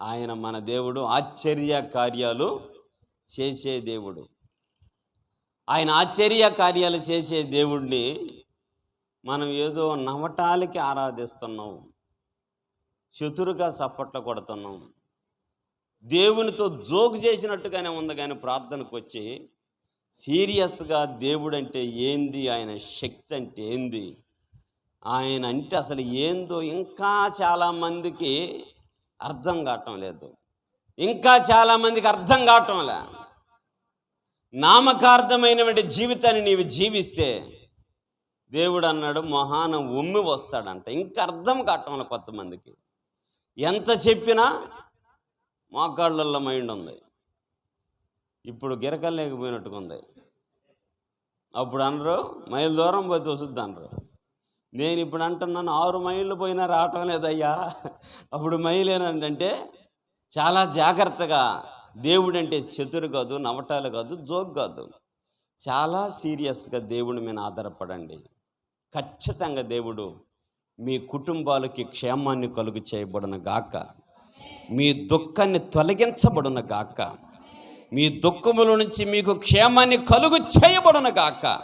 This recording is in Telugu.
ఆయన మన దేవుడు ఆశ్చర్య కార్యాలు చేసే దేవుడు. ఆయన ఆశ్చర్య కార్యాలు చేసే దేవుడిని మనం ఏదో నవటాలకి ఆరాధిస్తున్నాం. చతురుగా చప్పట్లు కొడుతున్నాం. దేవునితో జోకు చేసినట్టుగానే ఉంది కానీ ప్రార్థనకు వచ్చి సీరియస్గా దేవుడు అంటే ఏంది? ఆయన శక్తి అంటే ఏంది? ఆయన అంటే అసలు ఏందో? ఇంకా చాలామందికి అర్థం కావటం లేదు. ఇంకా చాలామందికి అర్థం కావటంలే. నామకార్థమైనటువంటి జీవితాన్ని నీవు జీవిస్తే దేవుడు అన్నాడు మొహాన ఉమ్మి వస్తాడంట. ఇంకా అర్థం కావటం కొంతమందికి. ఎంత చెప్పినా మోకాళ్ళల్లో మైండ్ ఉంది. ఇప్పుడు గిరకలేకపోయినట్టుకుంది అప్పుడు అనరు మైలు దూరం పోతే వస్తుంది అనరు. నేను ఇప్పుడు అంటున్నాను ఆరు మైళ్ళు పోయినా రావటం లేదయ్యా. అప్పుడు మైలేనంటే చాలా జాగ్రత్తగా దేవుడు అంటే చతురు కాదు నవటాలు కాదు జోక్ కాదు. చాలా సీరియస్గా దేవుడి మీద ఆధారపడండి. ఖచ్చితంగా దేవుడు మీ కుటుంబాలకి క్షేమాన్ని కలుగు చేయబడిన గాక. మీ దుఃఖాన్ని తొలగించబడిన గాక. మీ దుఃఖముల నుంచి మీకు క్షేమాన్ని కలుగు చేయబడిన గాక.